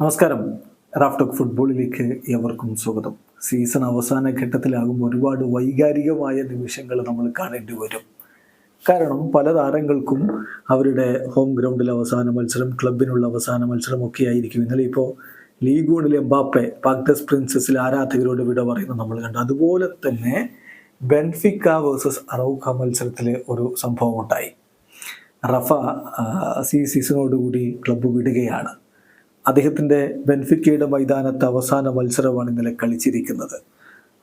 നമസ്കാരം. റാഫ്റ്റോക്ക് ഫുട്ബോളിലേക്ക് എവർക്കും സ്വാഗതം. സീസൺ അവസാന ഘട്ടത്തിലാകുമ്പോൾ ഒരുപാട് വൈകാരികമായ നിമിഷങ്ങൾ നമ്മൾ കാണേണ്ടി വരും. കാരണം പല താരങ്ങൾക്കും അവരുടെ ഹോം ഗ്രൗണ്ടിലെ അവസാന മത്സരം ക്ലബിനുള്ള അവസാന മത്സരം ഒക്കെ ആയിരിക്കും. ഇന്നലെ ഇപ്പോൾ ലീഗ് വണിലെ ബാപ്പെ പാക്ടസ് പ്രിൻസസിൽ ആരാധകരോട് വിട പറയുന്നത് നമ്മൾ കണ്ടു. അതുപോലെ തന്നെ ബെൻഫിക്ക വേഴ്സസ് അറൗഖ മത്സരത്തിലെ ഒരു സംഭവം ഉണ്ടായി. റഫ സി സീസണോടുകൂടി ക്ലബ്ബ് വിടുകയാണ്. അദ്ദേഹത്തിന്റെ ബെൻഫിക്കയുടെ മൈതാനത്ത് അവസാന മത്സരമാണ് ഇന്നലെ കളിച്ചിരിക്കുന്നത്.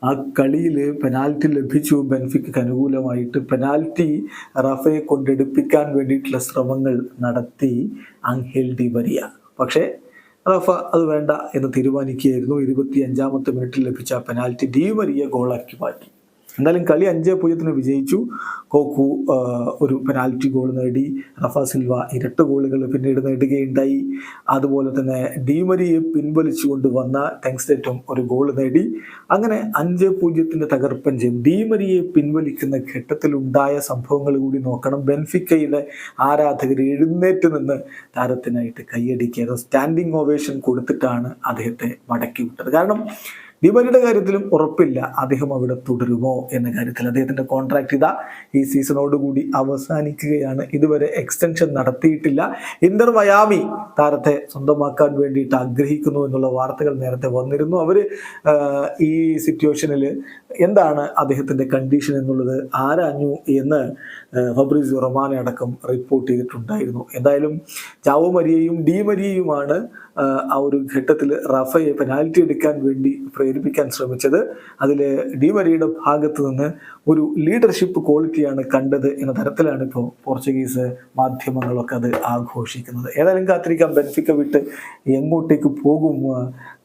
ആ കളിയിൽ പെനാൽറ്റി ലഭിച്ചു. ബെൻഫിക്കയ്ക്ക് അനുകൂലമായിട്ട് പെനാൽറ്റി റഫയെ കൊണ്ടെടുപ്പിക്കാൻ വേണ്ടിയിട്ടുള്ള ശ്രമങ്ങൾ നടത്തി അങ്കേൽ ഡി മരിയ. പക്ഷേ റഫ അത് വേണ്ട എന്ന് തീരുമാനിക്കുകയായിരുന്നു. ഇരുപത്തി അഞ്ചാമത്തെ മിനിറ്റിൽ ലഭിച്ച പെനാൽറ്റി ഡി വരിയ ഗോളാക്കി മാറ്റി. എന്തായാലും കളി അഞ്ച് പൂജ്യത്തിന് വിജയിച്ചു. കോക്കു ഒരു പെനാൽറ്റി ഗോൾ നേടി. റഫ സിൽവ ഇരട്ട ഗോളുകൾ പിന്നീട് നേടുകയുണ്ടായി. അതുപോലെ തന്നെ ഡീമരിയെ പിൻവലിച്ചുകൊണ്ട് വന്ന ടെങ്സ്റ്റേറ്റും ഒരു ഗോൾ നേടി. അങ്ങനെ അഞ്ച് പൂജ്യത്തിന്റെ തകർപ്പൻ ജയം ഡീമരിയെ പിൻവലിക്കുന്ന ഘട്ടത്തിലുണ്ടായ സംഭവങ്ങൾ കൂടി നോക്കണം. ബെൻഫിക്കയിലെ ആരാധകർ എഴുന്നേറ്റ് നിന്ന് താരത്തിനായിട്ട് കൈയടിക്കുക. സ്റ്റാൻഡിങ് ഓവേഷൻ കൊടുത്തിട്ടാണ് അദ്ദേഹത്തെ മടക്കി വിട്ടത്. കാരണം ഡിമരിയുടെ കാര്യത്തിലും ഉറപ്പില്ല. അദ്ദേഹം അവിടെ തുടരുമോ എന്ന കാര്യത്തിൽ അദ്ദേഹത്തിന്റെ കോൺട്രാക്ട് ഇതാ ഈ സീസണോടുകൂടി അവസാനിക്കുകയാണ്. ഇതുവരെ എക്സ്റ്റൻഷൻ നടത്തിയിട്ടില്ല. ഇന്റർ മയാമി താരത്തെ സ്വന്തമാക്കാൻ വേണ്ടിയിട്ട് ആഗ്രഹിക്കുന്നു എന്നുള്ള വാർത്തകൾ നേരത്തെ വന്നിരുന്നു. അവർ ഈ സിറ്റുവേഷനിൽ എന്താണ് അദ്ദേഹത്തിന്റെ കണ്ടീഷൻ എന്നുള്ളത് ആരാഞ്ഞു എന്ന് ഫബ്രീസ് റൊമാനെ അടക്കം റിപ്പോർട്ട് ചെയ്തിട്ടുണ്ടായിരുന്നു. എന്തായാലും ജാവോ മരിയയും ഡി മരിയയുമാണ് ആ ഒരു ഘട്ടത്തിൽ റഫയെ പെനാൽറ്റി എടുക്കാൻ വേണ്ടി പ്രേരിപ്പിക്കാൻ ശ്രമിച്ചത്. അതിൽ ഡി മരിയയുടെ ഭാഗത്ത് നിന്ന് ഒരു ലീഡർഷിപ്പ് ക്വാളിറ്റിയാണ് കണ്ടത് എന്ന തരത്തിലാണ് ഇപ്പോൾ പോർച്ചുഗീസ് മാധ്യമങ്ങളൊക്കെ അത് ആഘോഷിക്കുന്നത്. ഏതായാലും കാത്തിരിക്കാം. ബെൻഫിക്ക വിട്ട് എങ്ങോട്ടേക്ക് പോകും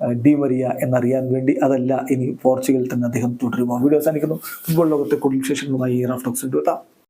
ഡി മരിയ എന്നറിയാൻ വേണ്ടി അതല്ല ഇനി പോർച്ചുഗൽ തന്നെ അദ്ദേഹം തുടരുമോ? വീഡിയോ അവസാനിക്കുന്നു. ഫുട്ബോൾ ലോകത്തെ കൂടുതൽ വിശേഷങ്ങളുമായി റാഫ്റ്റോക്സ് എത്താം.